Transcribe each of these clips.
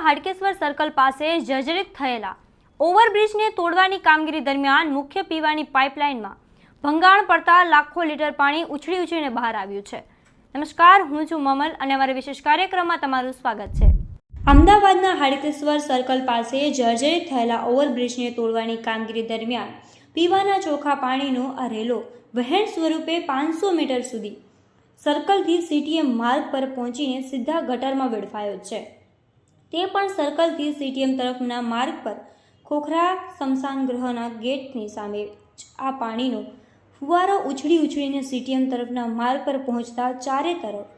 હાડકેશ્વર circle પાસે જર્જરિત થયેલા ઓવરબ્રિજને તોડવાની કામગીરી દરમિયાન મુખ્ય પીવાની પાઇપલાઇનમાં ભંગાણ પડતા લાખો લીટર પાણી ઉછળી ઉછળીને બહાર આવ્યું છે. નમસ્કાર, હું છું મમલ અને અમારા વિશેષ કાર્યક્રમમાં તમારું સ્વાગત છે. અમદાવાદના હાડકેશ્વર સર્કલ પાસે જર્જરિત થયેલા ઓવરબ્રિજને તોડવાની કામગીરી દરમિયાન પીવાના ચોખા પાણીનો આ રેલો વહેણ સ્વરૂપે પાંચસો મીટર સુધી સર્કલથી સીટીએમ માર્ગ પર પહોંચીને સીધા ગટરમાં વેડફાયો છે. તે પણ સર્કલથી સીટીએમ તરફના માર્ગ પર ખોખરા સ્મશાન ગ્રહના ગેટની સામે આ પાણીનો ફુવારો ઉછળી ઉછળીને સીટીએમ તરફના માર્ગ પર પહોંચતા ચારે તરફ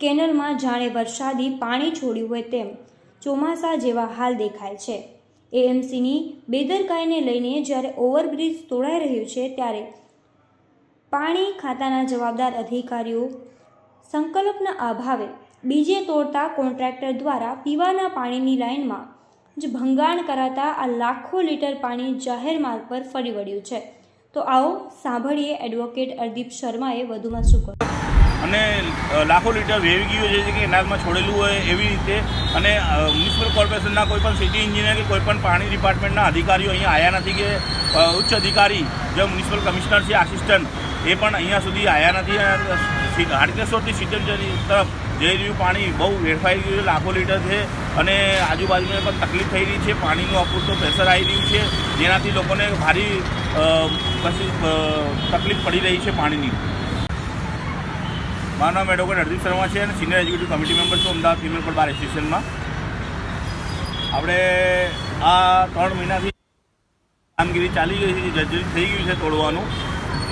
કેનલમાં જાણે વરસાદી પાણી છોડ્યું હોય તેમ ચોમાસા જેવા હાલ દેખાય છે. એએમસીની બેદરકારીને લઈને જ્યારે ઓવરબ્રિજ તોડાઈ રહ્યું છે ત્યારે પાણી ખાતાના જવાબદાર અધિકારીઓ સંકલ્પના અભાવે બીજે તોડતા કોન્ટ્રાક્ટર દ્વારા પીવાના પાણીની લાઇનમાં જ ભંગાણ કરાતા આ લાખો લીટર પાણી જાહેર માર્ગ પર ફરી વળ્યું છે. તો આવો સાંભળીએ એડવોકેટ અરદીપ શર્માએ વધુમાં શું કહ્યું. અને લાખો લીટર વેવી ગયું છે કે કેનાલમાં છોડેલું હોય એવી રીતે, અને મ્યુનિસિપલ કોર્પોરેશનના કોઈ પણ સિટી એન્જિનિયર કે કોઈ પણ પાણી ડિપાર્ટમેન્ટના અધિકારીઓ અહીંયા આવ્યા નથી કે ઉચ્ચ અધિકારી, જે મ્યુનિસિપલ કમિશનર છે, આસિસ્ટન્ટ, એ પણ અહીંયા સુધી આવ્યા નથી. હાડકેશ્વરથી સિટીજન તરફ જઈ રહ્યું પાણી બહુ વેડફાઈ ગયું છે, લાખો લીટર છે અને આજુબાજુને પણ તકલીફ થઈ રહી છે, પાણીનું અપૂરતું પ્રેશર આવી રહ્યું છે, જેનાથી લોકોને ભારી તકલીફ પડી રહી છે પાણીની. મારું નામ એડવોકેટ હરદીપ શર્મા છે અને સિનિયર એક્ઝિક્યુટિવ કમિટી મેમ્બર છું અમદાવાદ ફિમેલ પર બાર એસોસિએશનમાં. આપણે આ ત્રણ મહિનાથી કામગીરી ચાલી ગઈ છે, જે જર્જરિત થઈ ગયું છે તોડવાનું.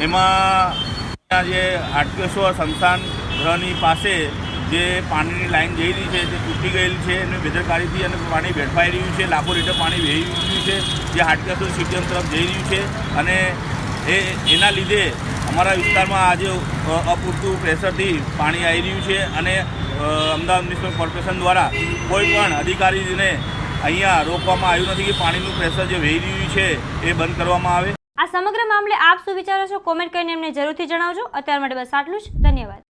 એમાં ત્યાં જે હાટકેશ્વર સંસ્થાન ગ્રહની પાસે જે પાણીની લાઈન જઈ રહી છે તે તૂટી ગયેલી છે અને બેદરકારીથી અને પાણી વેડફાઈ રહ્યું છે, લાખો લીટર પાણી વહી રહ્યું છે, જે હાટકેશ્વર સ્ટેડિયમ તરફ જઈ રહ્યું છે અને એ, એના લીધે અમારા વિસ્તારમાં આજે અપૂરતું પ્રેશરથી પાણી આવી રહ્યું છે અને અમદાવાદ મ્યુનિસિપલ કોર્પોરેશન દ્વારા કોઈ પણ અધિકારીને અહીંયા રોકવામાં આવ્યું નથી કે પાણીનું પ્રેશર જે વહી રહ્યું છે એ બંધ કરવામાં આવે. આ સમગ્ર મામલે આપ શું વિચારો છો? કોમેન્ટ કરીને એમને જરૂરથી જણાવજો. અત્યાર માટે બસ આટલું જ. ધન્યવાદ.